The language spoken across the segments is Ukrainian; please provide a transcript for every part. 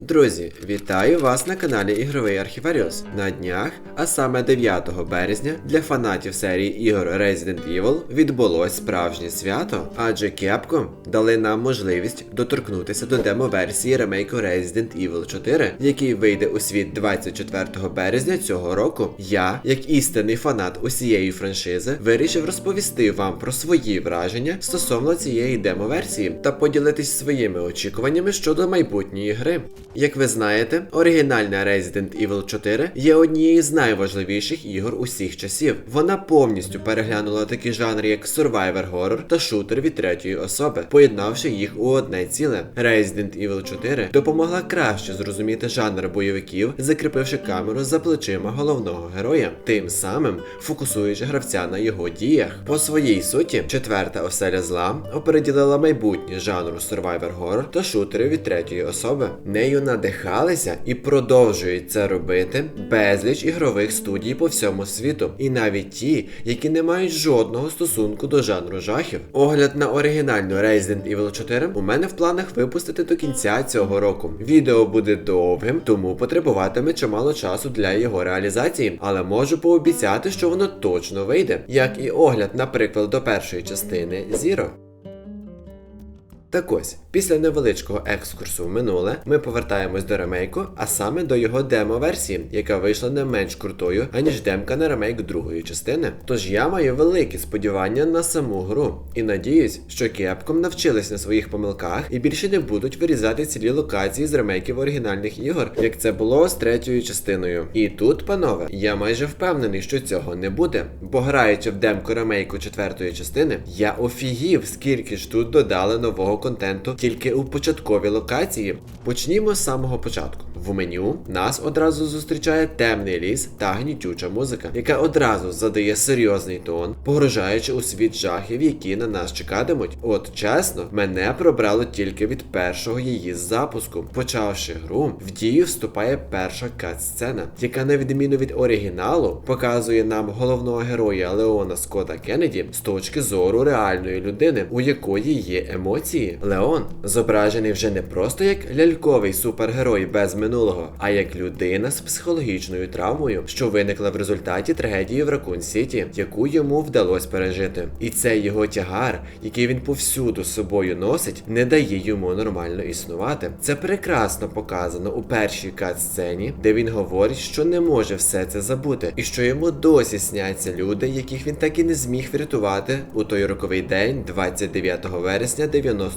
Друзі, вітаю вас на каналі Ігровий Архіваріус. На днях, а саме 9 березня, для фанатів серії ігор Resident Evil відбулось справжнє свято, адже Capcom дали нам можливість доторкнутися до демо-версії ремейку Resident Evil 4, який вийде у світ 24 березня цього року. Я, як істинний фанат усієї франшизи, вирішив розповісти вам про свої враження стосовно цієї демо-версії та поділитись своїми очікуваннями щодо майбутньої гри. Як ви знаєте, оригінальна Resident Evil 4 є однією з найважливіших ігор усіх часів. Вона повністю переглянула такі жанри, як Survivor Horror та шутер від третьої особи, поєднавши їх у одне ціле. Resident Evil 4 допомогла краще зрозуміти жанр бойовиків, закріпивши камеру за плечима головного героя, тим самим фокусуючи гравця на його діях. По своїй суті, четверта оселя зла опереділила майбутнє жанру Survivor Horror та шутери від третьої особи. Нею надихалися і продовжують це робити безліч ігрових студій по всьому світу, і навіть ті, які не мають жодного стосунку до жанру жахів. Огляд на оригінальну Resident Evil 4 у мене в планах випустити до кінця цього року. Відео буде довгим, тому потребуватиме чимало часу для його реалізації, але можу пообіцяти, що воно точно вийде, як і огляд, наприклад, до першої частини Zero. Так ось, після невеличкого екскурсу в минуле, ми повертаємось до ремейку, а саме до його демо-версії, яка вийшла не менш крутою, аніж демка на ремейк другої частини. Тож я маю великі сподівання на саму гру і надіюсь, що Capcom навчились на своїх помилках і більше не будуть вирізати цілі локації з ремейків оригінальних ігор, як це було з третьою частиною. І тут, панове, я майже впевнений, що цього не буде, бо граючи в демку ремейку четвертої частини, я офігів, скільки ж тут додали нового контенту тільки у початковій локації. Почнімо з самого початку. В меню нас одразу зустрічає темний ліс та гнітюча музика, яка одразу задає серйозний тон, погружаючи у світ жахів, які на нас чекатимуть. От чесно, мене пробрало тільки від першого її запуску. Почавши гру, в дію вступає перша кат-сцена, яка, на відміну від оригіналу, показує нам головного героя Леона Скотта Кеннеді з точки зору реальної людини, у якої є емоції. Леон зображений вже не просто як ляльковий супергерой без минулого, а як людина з психологічною травмою, що виникла в результаті трагедії в Ракун Сіті, яку йому вдалося пережити. І цей його тягар, який він повсюду з собою носить, не дає йому нормально існувати. Це прекрасно показано у першій кат-сцені, де він говорить, що не може все це забути, і що йому досі сняться люди, яких він так і не зміг врятувати у той роковий день, 29 вересня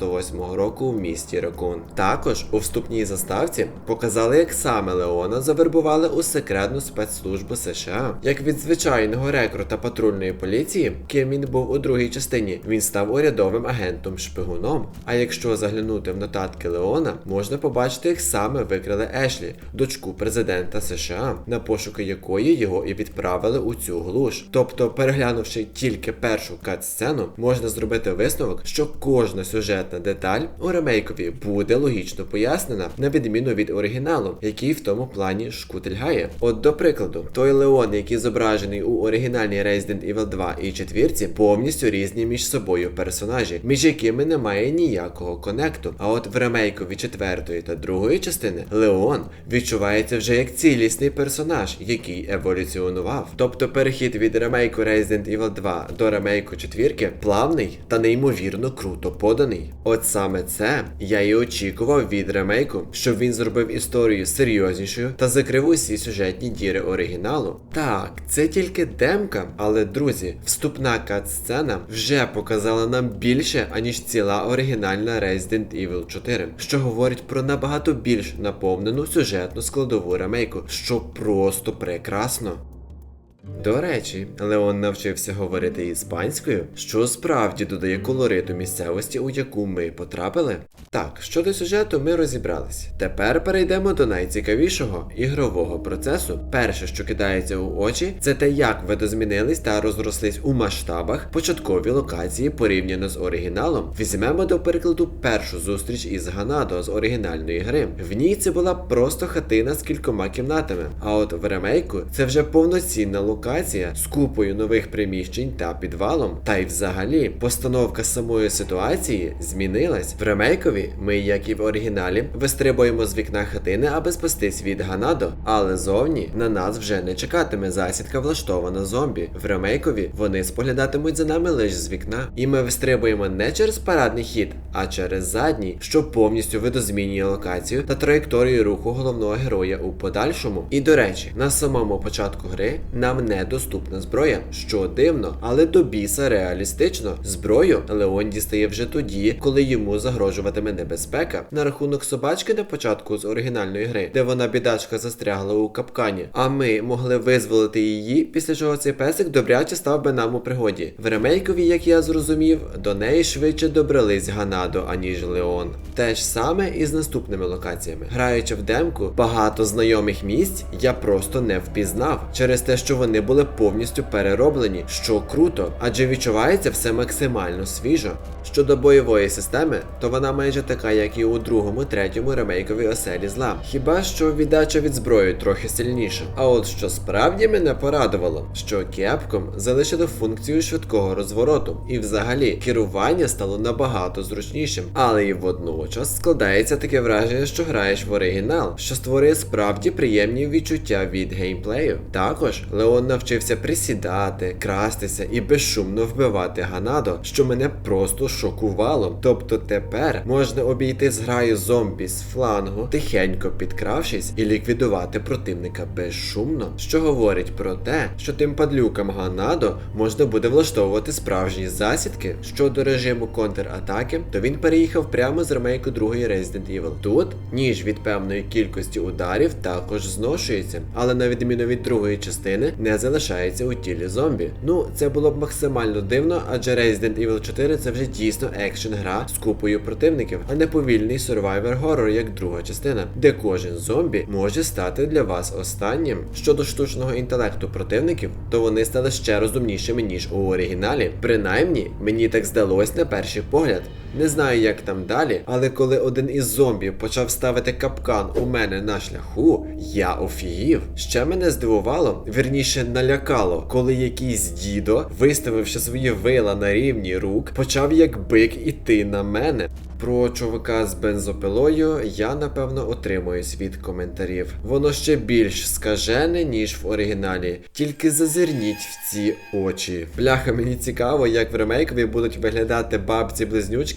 98-го року в місті Ракун. Також у вступній заставці показали, як саме Леона завербували у секретну спецслужбу США. Як від звичайного рекрута патрульної поліції, ким він був у другій частині, він став урядовим агентом шпигуном. А якщо заглянути в нотатки Леона, можна побачити, як саме викрили Ешлі, дочку президента США, на пошуки якої його і відправили у цю глуш. Тобто, переглянувши тільки першу кат-сцену, можна зробити висновок, що кожна сюжетна деталь у ремейкові буде логічно пояснена, на відміну від оригіналу, який в тому плані шкутильгає. От до прикладу, той Леон, який зображений у оригінальній Resident Evil 2 і 4, повністю різні між собою персонажі, між якими немає ніякого конекту. А от в ремейкові четвертої та другої частини Леон відчувається вже як цілісний персонаж, який еволюціонував. Тобто перехід від ремейку Resident Evil 2 до ремейку четвірки плавний та неймовірно круто поданий. От саме це я і очікував від ремейку, щоб він зробив історію серйознішою та закрив усі сюжетні діри оригіналу. Так, це тільки демка, але друзі, вступна кат-сцена вже показала нам більше, аніж ціла оригінальна Resident Evil 4, що говорить про набагато більш наповнену сюжетну складову ремейку, що просто прекрасно. До речі, Леон навчився говорити іспанською, що справді додає колориту місцевості, у яку ми потрапили. Так, щодо сюжету ми розібрались. Тепер перейдемо до найцікавішого ігрового процесу. Перше, що кидається у очі, це те, як видозмінились та розрослись у масштабах початкові локації порівняно з оригіналом. Візьмемо до прикладу першу зустріч із Ганадо з оригінальної гри. В ній це була просто хатина з кількома кімнатами. А от в ремейку це вже повноцінна локація з купою нових приміщень та підвалом. Та й взагалі постановка самої ситуації змінилась. В ремейкові ми, як і в оригіналі, вистрибуємо з вікна хатини, аби спастись від Ганадо, але зовні на нас вже не чекатиме засідка влаштована зомбі. В ремейкові вони споглядатимуть за нами лише з вікна, і ми вистрибуємо не через парадний хід, а через задній, що повністю видозмінює локацію та траєкторію руху головного героя у подальшому. І до речі, на самому початку гри нам недоступна зброя, що дивно, але до біса реалістично. Зброю Леон дістає вже тоді, коли йому загрожуватиме небезпека. На рахунок собачки на початку з оригінальної гри, де вона бідачка застрягла у капкані, а ми могли визволити її, після чого цей песик добряче став би нам у пригоді. В ремейкові, як я зрозумів, до неї швидше добрались Ганадо, аніж Леон. Те ж саме і з наступними локаціями. Граючи в демку, багато знайомих місць я просто не впізнав через те, що вони були повністю перероблені, що круто, адже відчувається все максимально свіжо. Щодо бойової системи, то вона майже така, як і у другому, третьому ремейкові оселі зла. Хіба що віддача від зброї трохи сильніша. А от що справді мене порадувало, що Capcom залишили функцію швидкого розвороту, і взагалі керування стало набагато зручнішим. Але і водночас складається таке враження, що граєш в оригінал, що створює справді приємні відчуття від геймплею. Також Леон навчився присідати, крастися і безшумно вбивати Ганадо, що мене просто шокувало. Тобто тепер можна обійти зграю зомбі з флангу, тихенько підкравшись і ліквідувати противника безшумно, що говорить про те, що тим падлюкам Ганадо можна буде влаштовувати справжні засідки. Щодо режиму контратаки, то він переїхав прямо з ремейку другої Resident Evil. Тут ніж від певної кількості ударів також зношується, але на відміну від другої частини не залишається у тілі зомбі. Ну, це було б максимально дивно, адже Resident Evil 4 це вже дійсно екшн гра з купою противників, а не повільний survivor horror, як друга частина, де кожен зомбі може стати для вас останнім. Щодо штучного інтелекту противників, то вони стали ще розумнішими ніж у оригіналі. Принаймні, мені так здалось на перший погляд. Не знаю, як там далі, але коли один із зомбі почав ставити капкан у мене на шляху, я офігів. Ще мене здивувало, вірніше налякало, коли якийсь дідо, виставивши свої вила на рівні рук, почав як бик іти на мене. Про чувака з бензопилою я напевно отримуюсь від коментарів. Воно ще більш скажене, ніж в оригіналі. Тільки зазирніть в ці очі. Бляха, мені цікаво, як в ремейкові будуть виглядати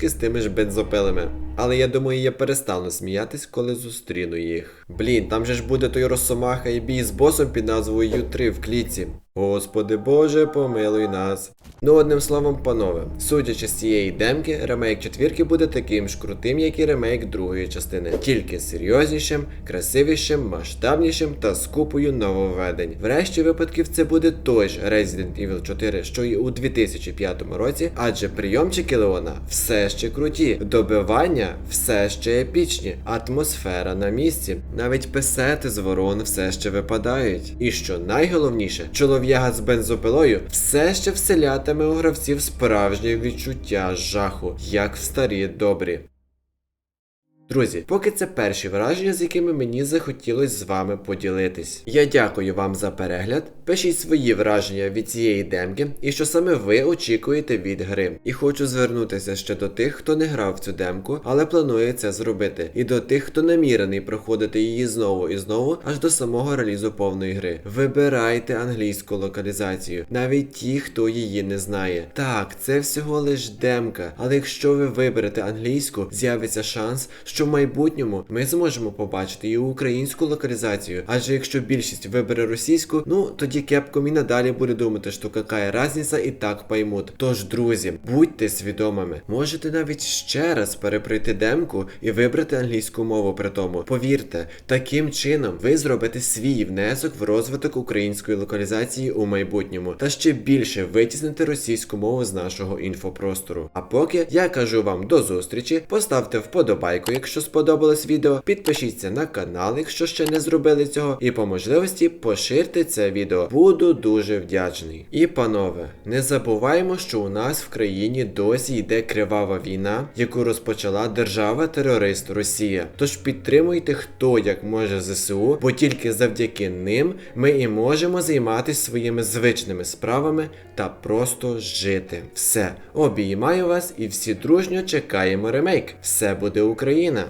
бабці-близнючки з тими ж бензопилами. Але я думаю, я перестану сміятись, коли зустріну їх. Блін, там же ж буде той росомаха і бій з босом під назвою Ю3 в кліці. Господи Боже, помилуй нас. Ну, одним словом, панове, судячи з цієї демки, ремейк четвірки буде таким ж крутим, як і ремейк другої частини, тільки серйознішим, красивішим, масштабнішим та з купою нововведень. Врешті випадків це буде той ж Resident Evil 4, що й у 2005 році, адже прийомчики Леона все ще круті, добивання все ще епічні, атмосфера на місці, навіть песети з ворон все ще випадають. І що найголовніше, чолов'яга з бензопилою все ще вселятиме у гравців справжнє відчуття жаху, як в старі добрі. Друзі, поки це перші враження, з якими мені захотілось з вами поділитись. Я дякую вам за перегляд. Пишіть свої враження від цієї демки і що саме ви очікуєте від гри. І хочу звернутися ще до тих, хто не грав в цю демку, але планує це зробити. І до тих, хто намірений проходити її знову і знову, аж до самого релізу повної гри. Вибирайте англійську локалізацію, навіть ті, хто її не знає. Так, це всього лиш демка, але якщо ви виберете англійську, з'явиться шанс, що в майбутньому ми зможемо побачити і українську локалізацію. Адже якщо більшість вибере російську, ну тоді Capcom і надалі буде думати, що какая разниця і так поймуть. Тож, друзі, будьте свідомими, можете навіть ще раз перепройти демку і вибрати англійську мову при тому. Повірте, таким чином ви зробите свій внесок в розвиток української локалізації у майбутньому та ще більше витіснити російську мову з нашого інфопростору. А поки я кажу вам до зустрічі, поставте вподобайку, якщо сподобалось відео, підпишіться на канал, якщо ще не зробили цього, і по можливості поширте це відео. Буду дуже вдячний. І панове, не забуваємо, що у нас в країні досі йде кривава війна, яку розпочала держава-терорист Росія. Тож підтримуйте хто як може ЗСУ, бо тільки завдяки ним ми і можемо займатися своїми звичними справами та просто жити. Все, обіймаю вас і всі дружньо чекаємо ремейк. Все буде Україна!